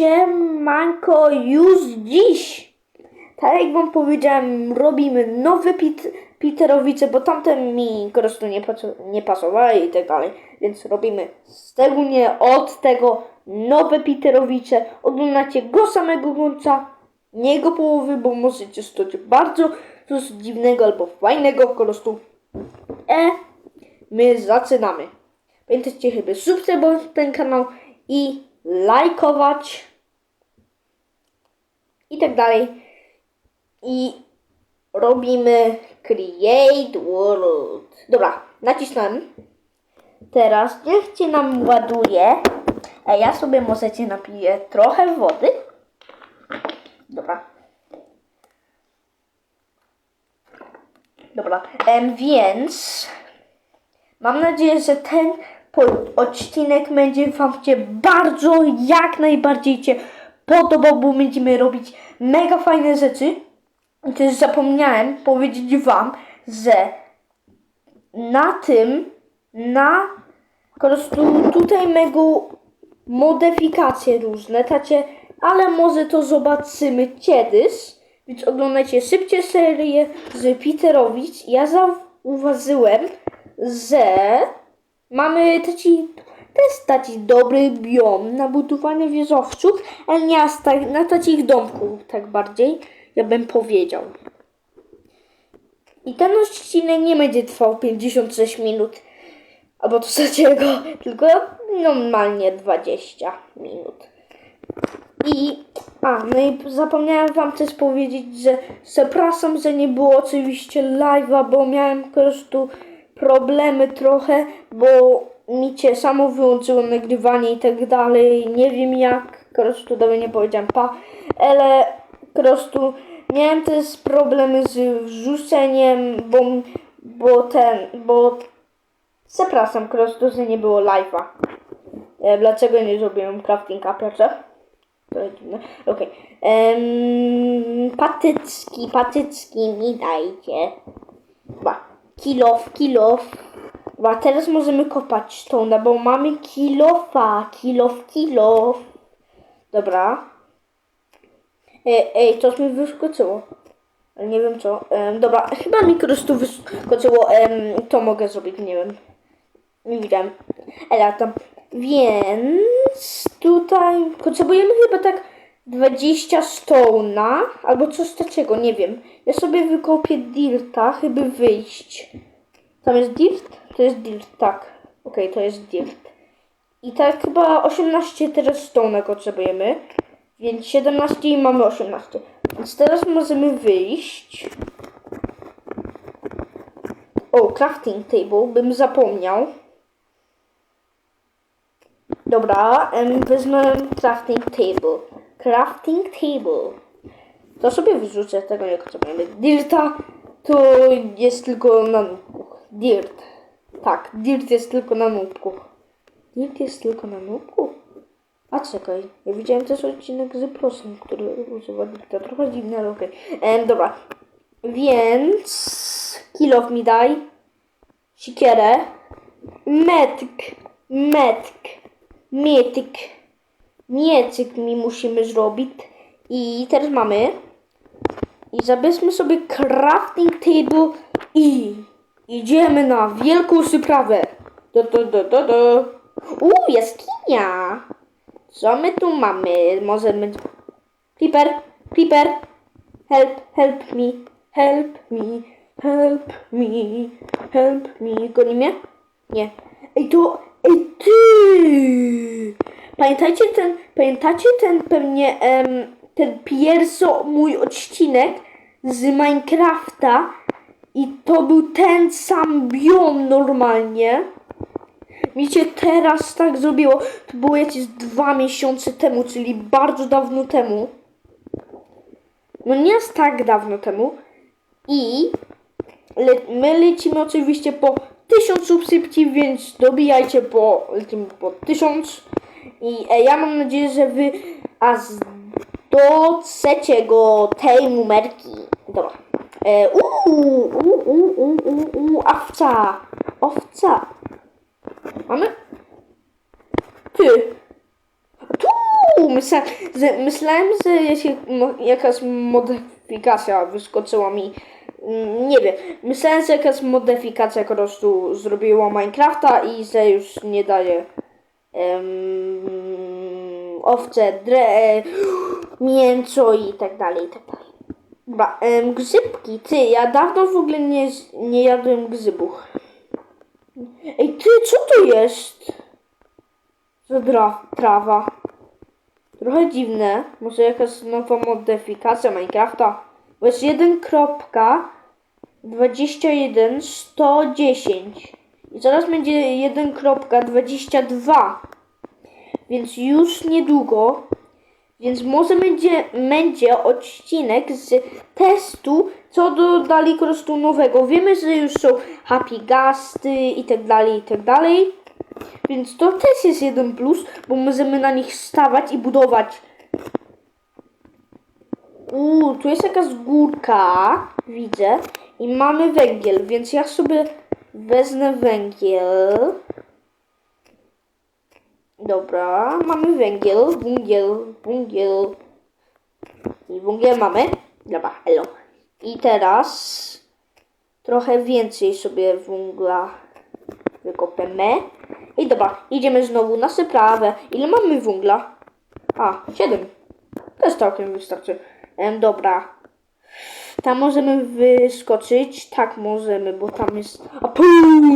Siemanko, już dziś! Tak jak wam powiedziałem, robimy nowe Pit Piterowice, bo tamten mi po prostu nie, nie pasowały i tak dalej. Więc robimy szczególnie od tego nowe Piterowice. Oglądacie go samego końca, nie jego połowy, bo możecie stać bardzo coś dziwnego albo fajnego po prostu. E, my zaczynamy. Pamiętajcie chyba subskrybować ten kanał i lajkować i tak dalej. I robimy Create World. Dobra, nacisnąłem. Teraz niech cię nam ładuje. A ja sobie możecie napiję trochę wody. Dobra. Dobra, więc Mam nadzieję, że ten odcinek będzie Wam się bardzo, jak najbardziej Cię podobał, bo będziemy robić mega fajne rzeczy. I też zapomniałem powiedzieć Wam, że na tym, na po prostu tutaj mega modyfikacje różne, tacie, ale może to zobaczymy kiedyś. Więc oglądajcie szybcie serię z Peterowicz. Ja zauważyłem, że mamy taki też taki dobry biom na budowanie wieżowców, ale nie na takich domków tak bardziej, ja bym powiedział. I ten odcinek nie będzie trwał 56 minut, albo to go, tylko normalnie 20 minut. I, a, no i zapomniałem wam też powiedzieć, że przepraszam, że nie było oczywiście live'a, bo miałem po prostu problemy trochę, bo mi cię samo wyłączyło nagrywanie i tak dalej. Nie wiem jak, po prostu do mnie nie powiedziałem pa, ale po prostu miałem też problemy z wrzuceniem, bo, bo ten, bo przepraszam po prostu, że nie było live'a. E, Dlaczego nie zrobiłem craftinga pierwsze? To jest dziwne. Okej. Em, Patyczki, patyczki mi dajcie. Ba. Kilof, kilof. Ba, teraz możemy kopać stone, bo mamy kilofa. Kilof, kilof. Dobra. Ej, ej, coś mi wyskoczyło. Nie wiem co. Em, dobra, chyba mi po wyskoczyło. Em, to mogę zrobić, nie wiem. Nie widziałem. Ale tam. Więc tutaj potrzebujemy chyba tak 20 stona albo coś takiego, nie wiem. Ja sobie wykopię dirta, chyba wyjść. Tam jest dirt? To jest dirt, tak. Okej, to jest dirt. I tak chyba 18 teraz stone potrzebujemy. Więc 17 i mamy 18. Więc teraz możemy wyjść. O, crafting table, bym zapomniał. Dobra, em, wezmę crafting table. Crafting table. To sobie wyrzucę tego jak chcemy. Dirta to jest tylko na. Dirt. Tak, dirt jest tylko na nubku. Dirt jest tylko na nubku? A czekaj, ja widziałem też odcinek z prosem, który używa dirta. Trochę dziwne, ale okej. Em, Dobra, więc kilof mi daj. Sikierę. Metk. Metk. Mietyk. Miecyk mi musimy zrobić. I teraz mamy. I zabierzmy sobie crafting table i idziemy na wielką przyprawę. Do, do, do, do, do. Uuu, jaskinia. Co my tu mamy? Możemy... Creeper, creeper. Help, help me, help me, help me, help me. Goni mnie? Nie. Ej, to... Ej, ty! Pamiętajcie ten, pamiętacie ten pewnie, em, ten pierwszy mój odcinek z Minecrafta i to był ten sam biom normalnie. Wiecie, teraz tak zrobiło, to było jakieś dwa miesiące temu, czyli bardzo dawno temu. No nie jest tak dawno temu. I le my lecimy oczywiście po 1000 subskrypcji, więc dobijajcie po, lecimy po 1000. I e, ja mam nadzieję, że wy aż do trzeciego tej numerki. Dobra. E, uuu, uuu, uuu, uuu, uuu, owca. Owca. Mamy? Ty. Tu myślałem, że, myślałem, że mo, jakaś modyfikacja wyskoczyła mi. Mm, Nie wiem. Myślałem, że jakaś modyfikacja po prostu zrobiła Minecrafta i że już nie daje em, owce, dre, mięso i tak dalej, i tak dalej. Dobra, em, grzybki. Ty, ja dawno w ogóle nie, nie jadłem grzybów. Ej, ty, co to jest? Za dra, trawa. Trochę dziwne. Może jakaś nowa modyfikacja Minecrafta. Bo jest 1.21 110. I zaraz będzie 1.22. Więc już niedługo. Więc może będzie, będzie odcinek z testu, co dodali prostu nowego. Wiemy, że już są happy gasty i tak dalej, i tak dalej. Więc to też jest jeden plus, bo możemy na nich stawać i budować. Uuu, tu jest jakaś górka, widzę. I mamy węgiel, więc ja sobie wezmę węgiel. Dobra, mamy węgiel, węgiel, węgiel. I węgiel mamy. Dobra, elo. I teraz trochę więcej sobie węgla wykopiemy. I dobra, idziemy znowu na syprawę. Ile mamy węgla? A, 7. Też całkiem wystarczy. Em, dobra. Tam możemy wyskoczyć. Tak możemy, bo tam jest... A puu,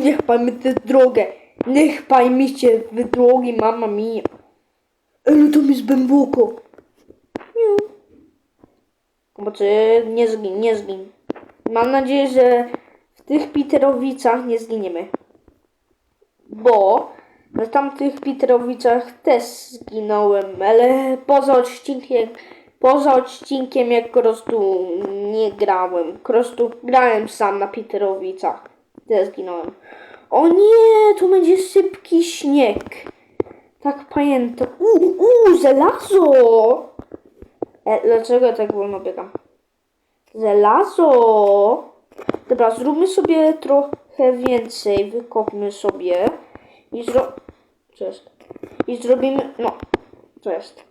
niech mi tę drogę. Niech pan mi się w drogi, mama mia. To mi jest głęboko. Nie. Zobaczy, nie zgin, nie zgin. Mam nadzieję, że w tych Piterowicach nie zginiemy. Bo na tamtych Piterowicach też zginąłem, ale poza odcinkiem, poza odcinkiem jak prostu nie grałem. Po prostu grałem sam na Piterowicach. Też zginąłem. O nie, tu będzie sypki śnieg. Tak pamiętam. Uuu, uu, żelazo! E, dlaczego tak wolno biegam? Żelazo! Dobra, zróbmy sobie trochę więcej. Wykopmy sobie. I zro... Co jest? I zrobimy... No. Co jest?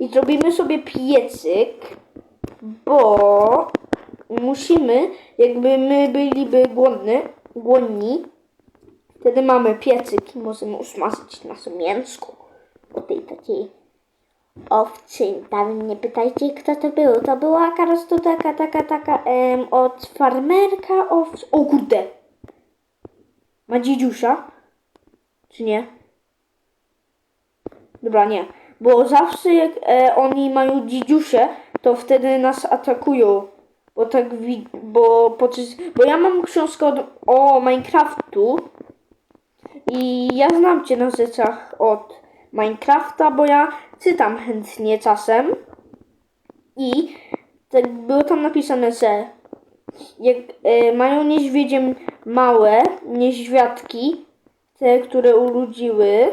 I zrobimy sobie piecyk, bo musimy, jakby my byliby głodny, głodni, wtedy mamy piecyk i możemy usmażyć nasze mięsko o tej takiej owcy. Tam nie pytajcie, kto to był. To była po prostu taka, taka, taka em, od farmerka owc. O kurde! Ma dziedziusia? Czy nie? Dobra, nie. Bo zawsze jak e, oni mają dziedziusie, to wtedy nas atakują. Bo tak wi- bo, podczas, bo ja mam książkę od, o Minecraftu i ja znam cię na rzeczach od Minecrafta, bo ja czytam chętnie czasem. I tak było tam napisane, że jak e, mają niedźwiedzie małe niedźwiadki, te, które urodziły,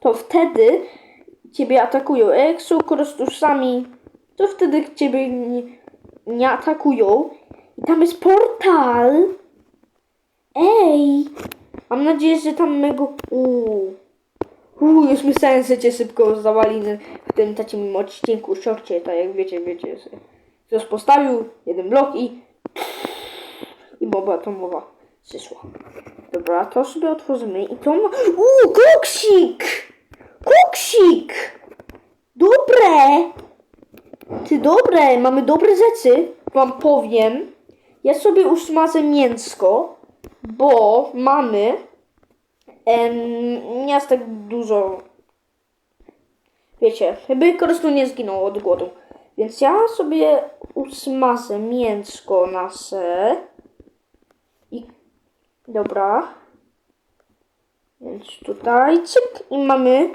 to wtedy ciebie atakują. A jak są sami, to wtedy ciebie nie, nie atakują. I tam jest portal. Ej! Mam nadzieję, że tam mego... Uuu. Uuu, już myślałem, że cię szybko zawali na- w tym takim odcinku, szorcie, tak jak wiecie, wiecie. że Ktoś postawił jeden blok i... I bomba atomowa przyszła. Dobra, to sobie otworzymy i to ma... Uuu, koksik! Koksik! Dobre! Ty dobre, mamy dobre rzeczy, wam powiem. Ja sobie usmażę mięsko, bo mamy em, nie jest tak dużo. Wiecie, chyba po prostu nie zginął od głodu. Więc ja sobie usmażę mięsko nasze. I dobra. Więc tutaj cyk i mamy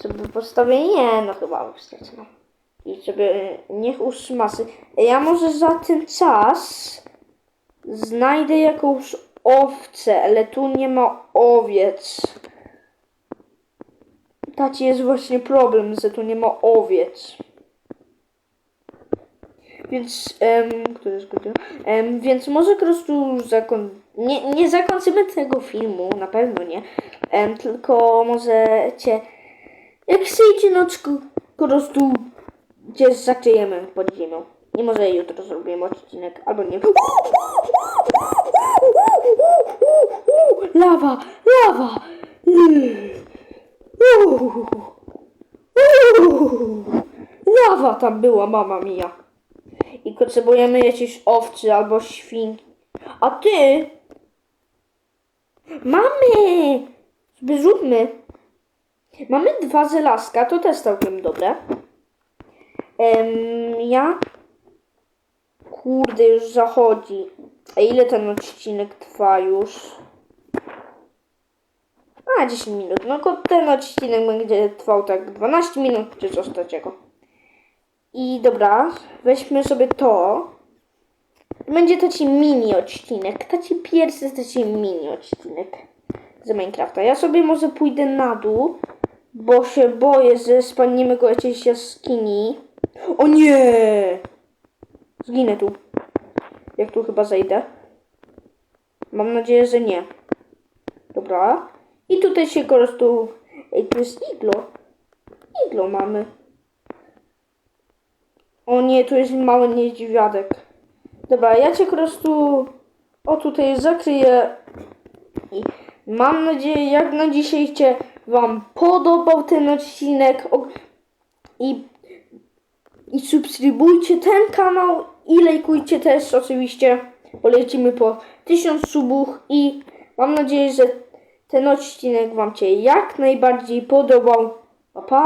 sobie postawię. Nie, no chyba wystarczy. No. I sobie niech usmaży. Ja może za ten czas znajdę jakąś owcę, ale tu nie ma owiec. Taci jest właśnie problem, że tu nie ma owiec. Więc, em, jest godzina? Em, więc może po prostu zakon... nie, nie zakończymy tego filmu, na pewno nie. Em, tylko możecie, jak przyjdzie nocku, po prostu cię zakryjemy pod ziemią. Nie może jutro zrobimy odcinek, albo nie. Lawa, lawa! Lawa tam była, mama mia. I potrzebujemy jakieś owcy albo świn. A ty? Mamy! Zróbmy. Mamy dwa żelazka, to też całkiem dobre. Em, ja? Kurde, już zachodzi. Ile ten odcinek trwa już? A, 10 minut. No ten odcinek będzie trwał tak 12 minut czy coś takiego. I dobra, weźmy sobie to. Będzie to ci mini odcinek. To ci pierwszy to ci mini odcinek z Minecrafta. Ja sobie może pójdę na dół, bo się boję, że spadniemy go jakiejś jaskini. O nie! Zginę tu. Jak tu chyba zejdę. Mam nadzieję, że nie. Dobra. I tutaj się po prostu... Ej, tu jest iglo. Iglo mamy. O nie, tu jest mały niedźwiadek. Dobra, ja cię po prostu... O, tutaj zakryję. I mam nadzieję, jak na dzisiaj cię wam podobał ten odcinek. I i subskrybujcie ten kanał i lajkujcie też oczywiście. Polecimy po 1000 subów i mam nadzieję, że ten odcinek Wam się jak najbardziej podobał. Pa, pa.